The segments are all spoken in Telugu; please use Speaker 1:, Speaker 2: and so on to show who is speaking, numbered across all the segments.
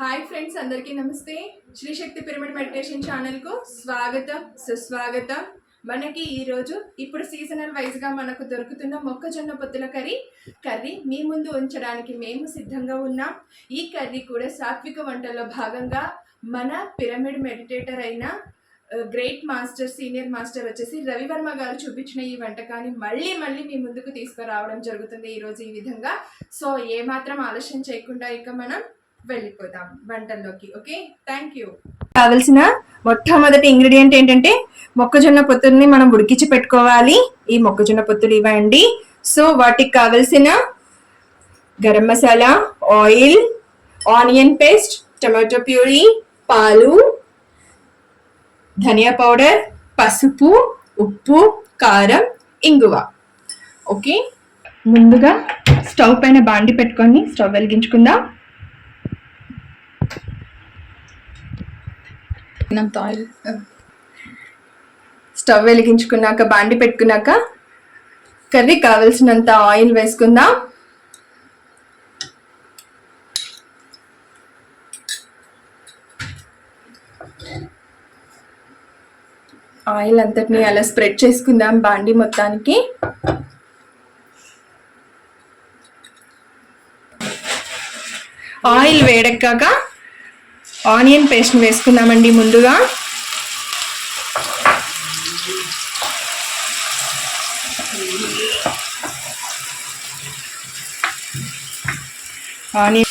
Speaker 1: హాయ్ ఫ్రెండ్స్ అందరికీ నమస్తే. శ్రీ శక్తి పిరమిడ్ మెడిటేషన్ ఛానల్కు స్వాగతం సుస్వాగతం. మనకి ఈరోజు ఇప్పుడు సీజనల్ వైజ్గా మనకు దొరుకుతున్న మొక్కజొన్న పొత్తుల కర్రీ. కర్రీ మీ ముందు ఉంచడానికి మేము సిద్ధంగా ఉన్నాం. ఈ కర్రీ కూడా సాత్విక వంటల్లో భాగంగా మన పిరమిడ్ మెడిటేటర్ అయిన గ్రేట్ మాస్టర్ సీనియర్ మాస్టర్ వచ్చేసి రవివర్మ గారు చూపించిన ఈ వంటకాన్ని మళ్ళీ మళ్ళీ మీ ముందుకు తీసుకురావడం జరుగుతుంది ఈరోజు ఈ విధంగా. సో ఏమాత్రం ఆలస్యం చేయకుండా ఇక మనం వెళ్ళిపోదాం వంటల్లోకి ఓకే? థ్యాంక్ యూ కావలసిన మొట్టమొదటి ఇంగ్రీడియంట్ ఏంటంటే మొక్కజొన్న పొత్తుల్ని మనం ఉడికించి పెట్టుకోవాలి. ఈ మొక్కజొన్న పొత్తులు ఇవ్వండి. సో వాటికి కావలసిన garam masala oil onion paste tomato puree పాలు ధనియా పౌడర్ పసుపు ఉప్పు కారం ఇంగువ. ఓకే? ముందుగా స్టవ్ పైన బాండి పెట్టుకొని స్టవ్ వెలిగించుకుందాం.
Speaker 2: తినంత ఆయిల్
Speaker 1: స్టవ్ వెలిగించుకున్నాక బాండి పెట్టుకున్నాక కర్రీ కావలసినంత ఆయిల్ వేసుకుందాం. ఆయిల్ అంతటిని అలా స్ప్రెడ్ చేసుకుందాం బాండి మొత్తానికి. ఆయిల్ వేడెక్కాక ఆనియన్ పేస్ట్ వేసుకుందామండి ముందుగా. ఆనియన్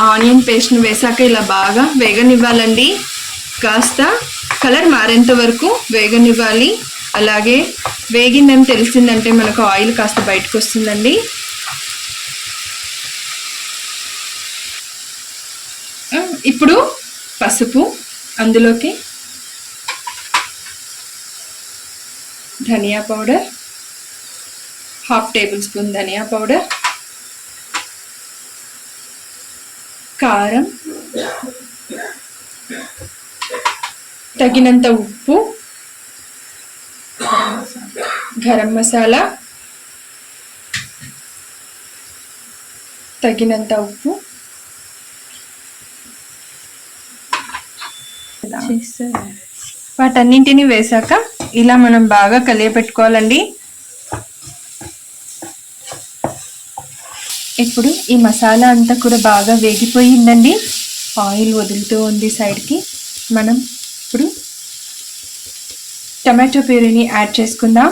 Speaker 1: ఆనియన్ పేస్ట్ని వేసాక ఇలా బాగా వేగనివ్వాలండి. కాస్త కలర్ మారేంత వరకు వేగనివ్వాలి. అలాగే వేగిందని తెలిసిందంటే మనకు ఆయిల్ కాస్త బయటకు వస్తుందండి. ఇప్పుడు పసుపు అందులోకి. ధనియా పౌడర్. హాఫ్ టేబుల్ స్పూన్ ధనియా పౌడర్. కారం. తగినంత ఉప్పు. గరం మసాలా. తగినంత ఉప్పు. వాటన్నింటిని వేసాక ఇలా మనం బాగా కలియపెట్టుకోవాలండి ఇప్పుడు ఈ మసాలా అంతా కూడా బాగా వేగిపోయిందండి. ఆయిల్ వదులుతూ ఉంది సైడ్కి. మనం ఇప్పుడు టమాటో ప్యూరీని యాడ్ చేసుకుందాం.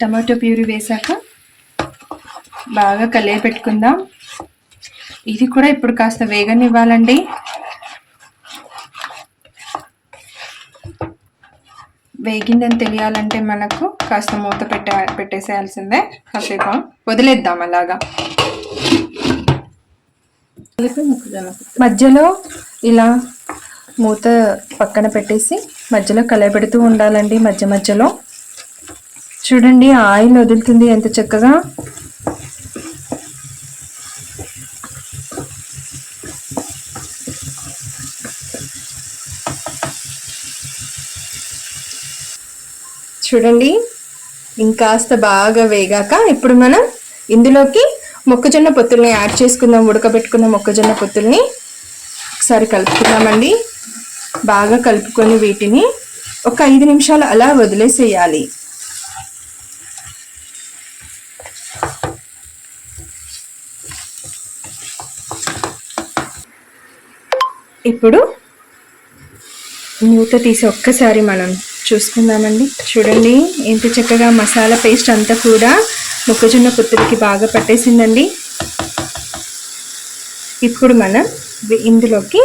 Speaker 1: టమాటో ప్యూరీ వేసాక బాగా కలియ పెట్టుకుందాం. ఇది కూడా ఇప్పుడు కాస్త వేగనివ్వాలండి వేగిందని తెలియాలంటే మనకు కాస్త మూత పెట్టే పెట్టేసేయాల్సిందే. కాసేపు వదిలేద్దాం అలాగా. మధ్యలో ఇలా మూత పక్కన పెట్టేసి మధ్యలో కలయపెడుతూ ఉండాలండి మధ్య మధ్యలో. చూడండి ఆయిల్ వదులుతుంది ఎంత చక్కగా. చూడండి. ఇంకాస్త బాగా వేగాక ఇప్పుడు మనం ఇందులోకి మొక్కజొన్న పొత్తుల్ని యాడ్ చేసుకుందాం ఉడకబెట్టుకున్న మొక్కజొన్న పొత్తుల్ని. ఒకసారి కలుపుకుందామండి. బాగా కలుపుకొని వీటిని ఒక ఐదు నిమిషాలు అలా వదిలేసేయాలి. ఇప్పుడు మూత తీసి ఒక్కసారి మనం చూసుకుందామండి. చూడండి ఎంత చక్కగా మసాలా పేస్ట్ అంతా కూడా మొక్కజొన్న పొత్తులకి బాగా పట్టేసిందండి. ఇప్పుడు మనం ఇందులోకి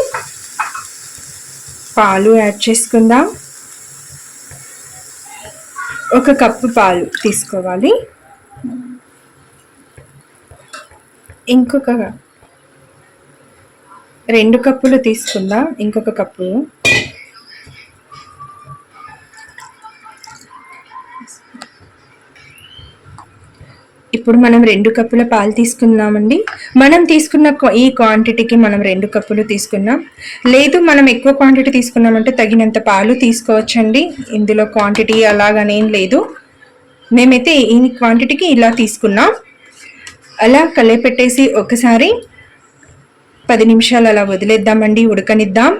Speaker 1: పాలు యాడ్ చేసుకుందాం. ఒక కప్పు పాలు తీసుకోవాలి. ఇంకొక రెండు కప్పులు తీసుకుందాం. ఇంకొక కప్పు ఇప్పుడు మనం రెండు కప్పుల పాలు తీసుకున్నామండి మనం తీసుకున్న ఈ క్వాంటిటీకి మనం రెండు కప్పులు తీసుకున్నాం. లేదు మనం ఎక్కువ క్వాంటిటీ తీసుకున్నామంటే తగినంత పాలు తీసుకోవచ్చండి. ఇందులో క్వాంటిటీ అలాగనేం లేదు. మేమైతే ఈ క్వాంటిటీకి ఇలా తీసుకున్నాం. అలా కలిపెట్టేసి ఒకసారి పది నిమిషాలు అలా వదిలేద్దామండి ఉడకనిద్దాం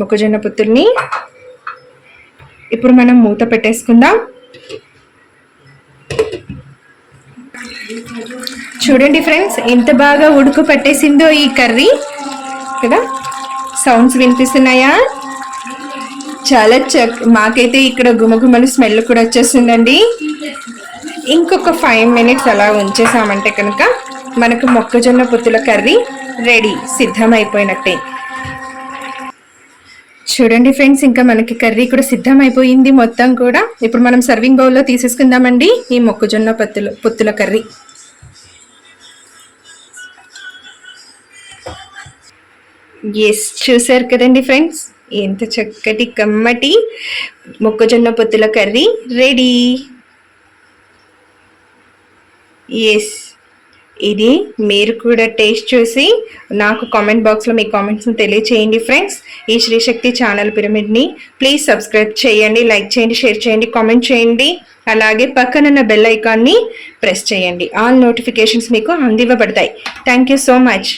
Speaker 1: మొక్కజొన్న పుత్తుల్ని. ఇప్పుడు మనం మూత పెట్టేసుకుందాం. చూడండి ఫ్రెండ్స్ ఎంత బాగా ఉడుకు పట్టేసిందో ఈ కర్రీ. కదా? సౌండ్స్ వినిపిస్తున్నాయా? చాలా చక్ మాకైతే ఇక్కడ గుమగుమలు స్మెల్ కూడా వచ్చేస్తుందండి. ఇంకొక ఫైవ్ మినిట్స్ అలా ఉంచేసామంటే కనుక మనకు మొక్కజొన్న పొత్తుల కర్రీ రెడీ సిద్ధమైపోయినట్టే. చూడండి ఫ్రెండ్స్ ఇంకా మనకి కర్రీ కూడా సిద్ధం అయిపోయింది మొత్తం కూడా. ఇప్పుడు మనం సర్వింగ్ బౌల్లో తీసేసుకుందామండి ఈ మొక్కజొన్న పొత్తుల పొత్తుల కర్రీ. ఎస్ చూసారు కదండి ఫ్రెండ్స్? ఎంత చక్కటి కమ్మటి మొక్కజొన్న పొత్తుల కర్రీ. రెడీ ఎస్ ఇది మీరు కూడా టేస్ట్ చూసి నాకు కామెంట్ బాక్స్లో మీ కామెంట్స్ని తెలియచేయండి ఫ్రెండ్స్ ఈ శ్రీశక్తి ఛానల్ పిరమిడ్ని ప్లీజ్ సబ్స్క్రైబ్ చేయండి లైక్ చేయండి షేర్ చేయండి కామెంట్ చేయండి. అలాగే పక్కనున్న బెల్ ఐకాన్ని ప్రెస్ చేయండి. ఆల్ నోటిఫికేషన్స్ మీకు అందివ్వబడతాయి. Thank you so much